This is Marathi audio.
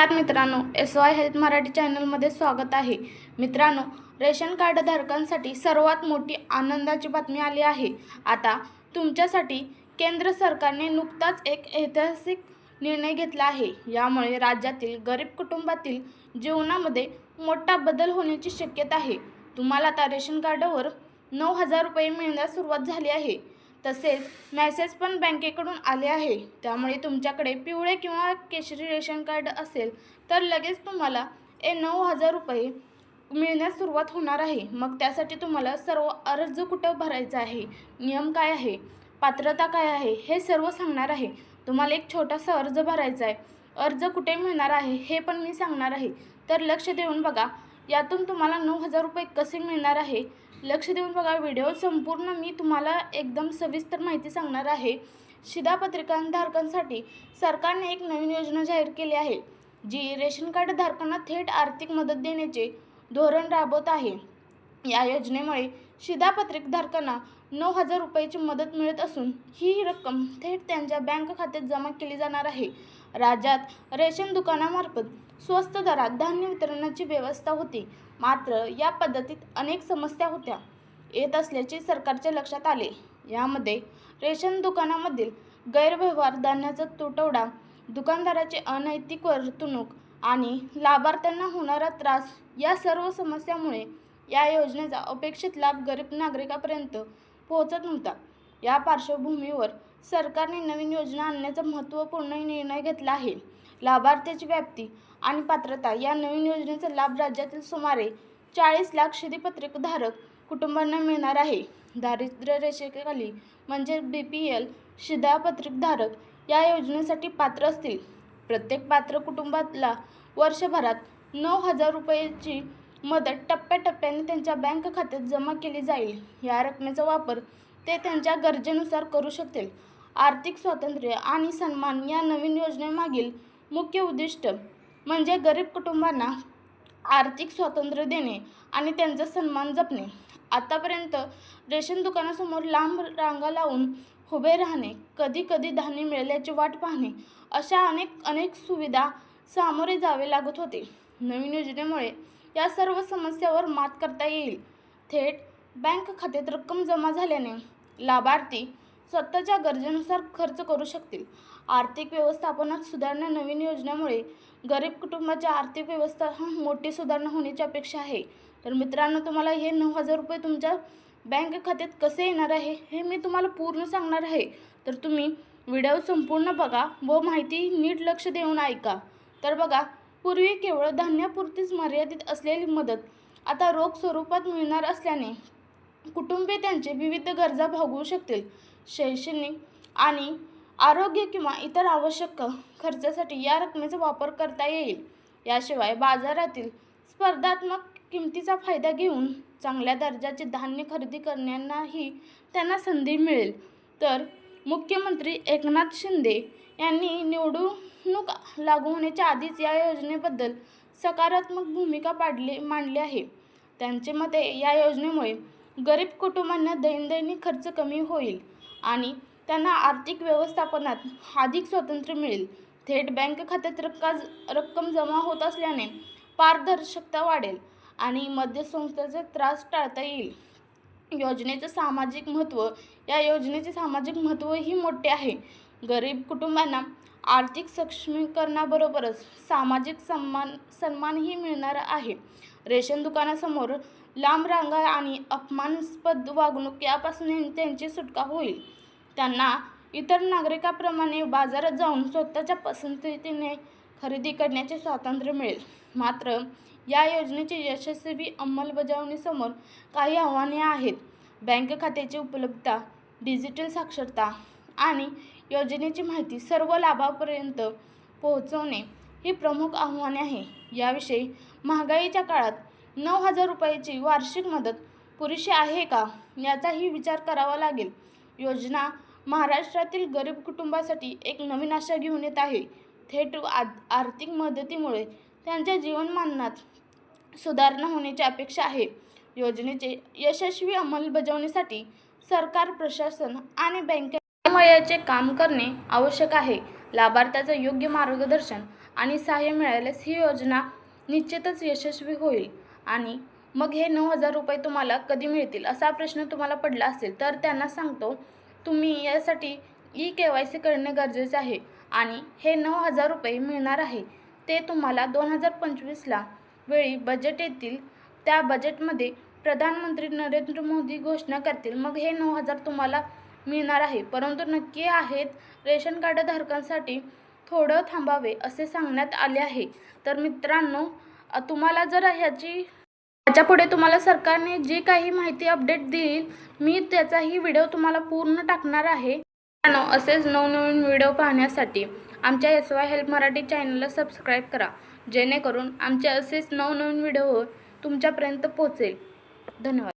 नमस्कार मित्रांनो एस वाय हेल्थ मराठी चॅनलमध्ये स्वागत आहे. मित्रांनो रेशन कार्ड धारकांसाठी सर्वात मोठी आनंदाची बातमी आली आहे. आता तुमच्यासाठी केंद्र सरकारने नुकताच एक ऐतिहासिक निर्णय घेतला आहे. यामुळे राज्यातील गरीब कुटुंबातील जीवनामध्ये मोठा बदल होण्याची शक्यता आहे. तुम्हाला आता रेशन कार्डवर नऊ हजार रुपये मिळण्यास सुरुवात झाली आहे. तसेच मॅसेज पण बँकेकडून आले आहे. त्यामुळे तुमच्याकडे पिवळे किंवा केशरी रेशन कार्ड असेल तर लगेच तुम्हाला ए नऊ हजार रुपये मिळण्यास सुरुवात होणार आहे. मग त्यासाठी तुम्हाला सर्व अर्ज कुठं भरायचा आहे नियम काय आहे पात्रता काय आहे हे सर्व सांगणार आहे. तुम्हाला एक छोटासा अर्ज भरायचा आहे. अर्ज कुठे मिळणार आहे हे पण मी सांगणार आहे. तर लक्ष देऊन बघा यातून तुम्हाला नऊ हजार रुपये कसे मिळणार आहे लक्ष देऊन बघा व्हिडिओ संपूर्ण मी तुम्हाला एकदम सविस्तर माहिती सांगणार आहे. शिधापत्रिकांधारकांसाठी सरकारने एक नवीन योजना जाहीर केली आहे जी रेशन कार्ड धारकांना थेट आर्थिक मदत देण्याचे धोरण राबवत आहे. या योजनेमुळे शिधापत्रिकधारकांना नऊ हजार रुपयाची मदत मिळत असून ही रक्कम थेट त्यांच्या बँक खात्यात जमा केली जाणार आहे. राज्यात रेशन दुकानामार्फत स्वस्त दरात धान्य वितरणाची व्यवस्था होती. मात्र या पद्धतीत अनेक समस्या होत्या. येत असल्याचे सरकारच्या लक्षात आले. यामध्ये रेशन दुकानामधील गैरव्यवहार धान्याचा तुटवडा दुकानदाराची अनैतिक वर्तणूक आणि लाभार्थ्यांना होणारा त्रास या सर्व समस्यामुळे या योजनेचा अपेक्षित लाभ गरीब नागरिकापर्यंत पोहोचत नव्हता. या पार्श्वभूमीवर सरकारने नवीन योजना आणण्याचा महत्त्वपूर्ण निर्णय घेतला आहे. लाभार्थ्याची व्याप्ती आणि पात्रता या नवीन योजनेचा लाभ राज्यातील सुमारे चाळीस लाख शिधीपत्रकधारक कुटुंबांना मिळणार आहे. दारिद्र्य रेषेखाली म्हणजे बी पी एल शिधापत्रकधारक या योजनेसाठी पात्र असतील. प्रत्येक पात्र कुटुंबाला वर्षभरात नऊ हजार रुपयाची मदत टप्प्याटप्प्याने त्यांच्या बँक खात्यात जमा केली जाईल. या रकमेचा वापर ते त्यांच्या गरजेनुसार करू शकतील. आर्थिक स्वातंत्र्य आणि सन्मान या नवीन योजनेमागील मुख्य उद्दिष्ट म्हणजे गरीब कुटुंबांना आर्थिक स्वातंत्र्य देणे आणि त्यांचा सन्मान जपणे. आतापर्यंत रेशन दुकानासमोर लांब रांगा लावून उभे राहणे कधी कधी धान्य मिळाल्याची वाट पाहणे अशा अनेक अनेक सुविधा सामोरे जावे लागत होते. नवीन योजनेमुळे या सर्व समस्यावर मात करता येईल. थेट बँक खात्यात रक्कम जमा झाल्याने लाभार्थी स्वतःच्या गरजेनुसार खर्च करू शकतील. आर्थिक व्यवस्थापनात सुधारणा नवीन योजनेमुळे गरीब कुटुंबाच्या आर्थिक व्यवस्था मोठी सुधारणा होण्याची अपेक्षा आहे. तर मित्रांनो तुम्हाला हे नऊ हजार रुपये तुमच्या बँक खात्यात कसे येणार आहे हे मी तुम्हाला पूर्ण सांगणार आहे. तर तुम्ही व्हिडिओ संपूर्ण बघा व माहिती नीट लक्ष देऊन ऐका. तर बघा पूर्वी केवळ धान्यापुरतीच मर्यादित असलेली मदत आता रोख स्वरूपात मिळणार असल्याने कुटुंबे त्यांचे विविध गरजा भागवू शकतील. शैक्षणिक आणि आरोग्य किंवा इतर आवश्यक खर्चासाठी या रकमेचा वापर करता येईल. याशिवाय बाजारातील स्पर्धात्मक किमतीचा फायदा घेऊन चांगल्या दर्जाचे धान्य खरेदी करण्यानाही त्यांना संधी मिळेल. तर मुख्यमंत्री एकनाथ शिंदे यांनी निवडणूक लागू होण्याच्या आधीच या योजनेबद्दल सकारात्मक भूमिका पाडली मांडली आहे. त्यांचे मते या योजनेमुळे गरीब कुटुंबांना दैनंदिन खर्च कमी होईल आणि त्यांना आर्थिक व्यवस्थापनात अधिक स्वातंत्र्य मिळेल. थेट बँक खात्यात रक्का रक्कम जमा होत असल्याने पारदर्शकता वाढेल आणि मध्यसंस्थेचा त्रास टाळता येईल. योजनेचं सामाजिक महत्त्व या योजनेचे सामाजिक महत्त्वही मोठे आहे. गरीब कुटुंबांना आर्थिक सक्षमीकरणाबरोबरच सामाजिक सन्मान सन्मानही मिळणार आहे. रेशन दुकानासमोर लांब रांगा आणि अपमानास्पद वागणूक यापासून त्यांची सुटका होईल. त्यांना इतर नागरिकाप्रमाणे बाजारात जाऊन स्वतःच्या पसंतीने खरेदी करण्याचे स्वातंत्र्य मिळेल. मात्र या योजनेची यशस्वी अंमलबजावणीसमोर काही आव्हाने आहेत. बँक खात्याची उपलब्धता डिजिटल साक्षरता आणि योजनेची माहिती सर्व लाभापर्यंत पोहोचवणे ही प्रमुख आव्हाने आहे. याविषयी महागाईच्या काळात नऊ हजार रुपयाची वार्षिक मदत पुरेशी आहे का याचाही विचार करावा लागेल. योजना महाराष्ट्रातील गरीब कुटुंबासाठी एक नवीन आशा घेऊन येत आहे. थेट आ आर्थिक मदतीमुळे त्यांच्या जीवनमानात सुधारणा होण्याची अपेक्षा आहे. योजनेचे यशस्वी अंमलबजावणीसाठी सरकार प्रशासन आणि बँके काम करणे आवश्यक आहे. लाभार्थ्याचं योग्य मार्गदर्शन आणि सहाय्य मिळाल्यास ही योजना निश्चितच यशस्वी होईल आणि मग हे नऊ हजार रुपये तुम्हाला कधी मिळतील? असा प्रश्न तुम्हाला पडला असेल तर त्यांना सांगतो तुम्ही यासाठी ई के वाय सी करणे गरजेचे आहे आणि हे नऊ हजार रुपये मिळणार आहे. ते तुम्हाला दोन हजार पंचवीसला वेळी बजेट येतील. त्या बजेटमध्ये प्रधानमंत्री नरेंद्र मोदी घोषणा करतील. मग हे नऊ हजार तुम्हाला मिळणार आहे. परंतु नक्की आहेत रेशन कार्ड धारकांसाठी थोडं थांबावे असे सांगण्यात आले आहे. तर मित्रांनो तुम्हाला जर ह्याची त्याच्यापुढे तुम्हाला सरकारने जी काही माहिती अपडेट देईल मी त्याचाही व्हिडिओ तुम्हाला पूर्ण टाकणार आहे. असेच नवनवीन व्हिडिओ पाहण्यासाठी आमच्या एस वाय हेल्प मराठी चॅनलला सबस्क्राईब करा. जेणेकरून आमचे असेच नवनवीन व्हिडिओ तुमच्यापर्यंत पोहोचेल. धन्यवाद.